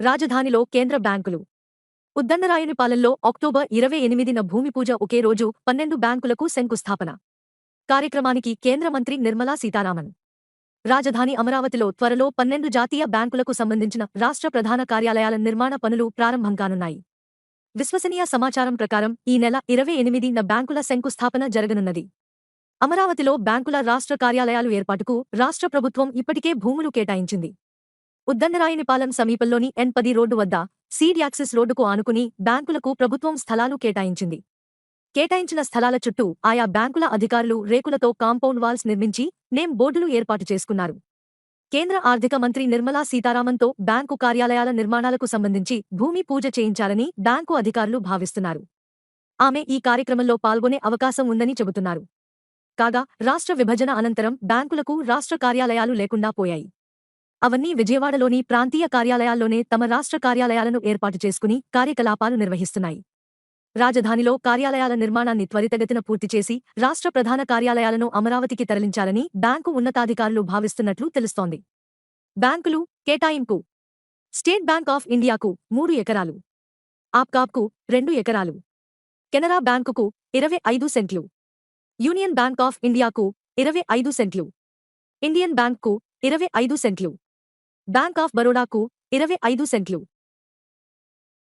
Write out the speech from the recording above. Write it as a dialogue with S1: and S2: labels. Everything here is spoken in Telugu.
S1: రాజధానిలో కేంద్ర బ్యాంకులు. ఉద్దండరాయునిపాలెంలో అక్టోబర్ ఇరవై ఎనిమిదిన భూమిపూజ ఒకే రోజు పన్నెండు బ్యాంకులకు శంకుస్థాపన. కార్యక్రమానికి కేంద్ర మంత్రి నిర్మలా సీతారామన్. రాజధాని అమరావతిలో త్వరలో పన్నెండు జాతీయ బ్యాంకులకు సంబంధించిన రాష్ట్ర ప్రధాన కార్యాలయాల నిర్మాణ పనులు ప్రారంభం కానున్నాయి విశ్వసనీయ సమాచారం ప్రకారం ఈ నెల ఇరవై ఎనిమిదిన బ్యాంకుల శంకుస్థాపన జరగనున్నది. అమరావతిలో బ్యాంకుల రాష్ట్ర కార్యాలయాలు ఏర్పాటుకు రాష్ట్ర ప్రభుత్వం ఇప్పటికే భూములు కేటాయించింది. ఉద్దండరాయనిపాలెం సమీపంలోని ఎన్ పది రోడ్డు వద్ద సీడ్ యాక్సిస్ రోడ్డుకు ఆనుకుని బ్యాంకులకు ప్రభుత్వం స్థలాలు కేటాయించింది. కేటాయించిన స్థలాల చుట్టూ ఆయా బ్యాంకుల అధికారులు రేకులతో కాంపౌండ్ వాల్స్ నిర్మించి నేమ్ బోర్డులు ఏర్పాటు చేసుకున్నారు. కేంద్ర ఆర్థిక మంత్రి నిర్మలా సీతారామన్తో బ్యాంకు కార్యాలయాల నిర్మాణాలకు సంబంధించి భూమి పూజ చేయించాలని బ్యాంకు అధికారులు భావిస్తున్నారు. ఆమె ఈ కార్యక్రమంలో పాల్గొనే అవకాశం ఉందని చెబుతున్నారు. కాగా రాష్ట్ర విభజన అనంతరం బ్యాంకులకు రాష్ట్ర కార్యాలయాలు లేకుండా పోయాయి. అవన్నీ విజయవాడలోని ప్రాంతీయ కార్యాలయాల్లోనే తమ రాష్ట్ర కార్యాలయాలను ఏర్పాటు చేసుకుని కార్యకలాపాలు నిర్వహిస్తున్నాయి. రాజధానిలో కార్యాలయాల నిర్మాణాన్ని త్వరితగతిన పూర్తి చేసి రాష్ట్ర ప్రధాన కార్యాలయాలను అమరావతికి తరలించాలని బ్యాంకు ఉన్నతాధికారులు భావిస్తున్నట్లు తెలుస్తోంది. బ్యాంకులు కేటాయింపు. స్టేట్ బ్యాంక్ ఆఫ్ ఇండియాకు మూడు ఎకరాలు. ఆప్కాప్కు రెండు ఎకరాలు. కెనరా బ్యాంకుకు ఇరవై ఐదు సెంట్లు. యూనియన్ బ్యాంక్ ఆఫ్ ఇండియాకు ఇరవై ఐదు సెంట్లు. ఇండియన్ బ్యాంక్కు ఇరవై ఐదు సెంట్లు. బ్యాంక్ ఆఫ్ బరోడాకు ఇరవై ఐదు సెంట్లు.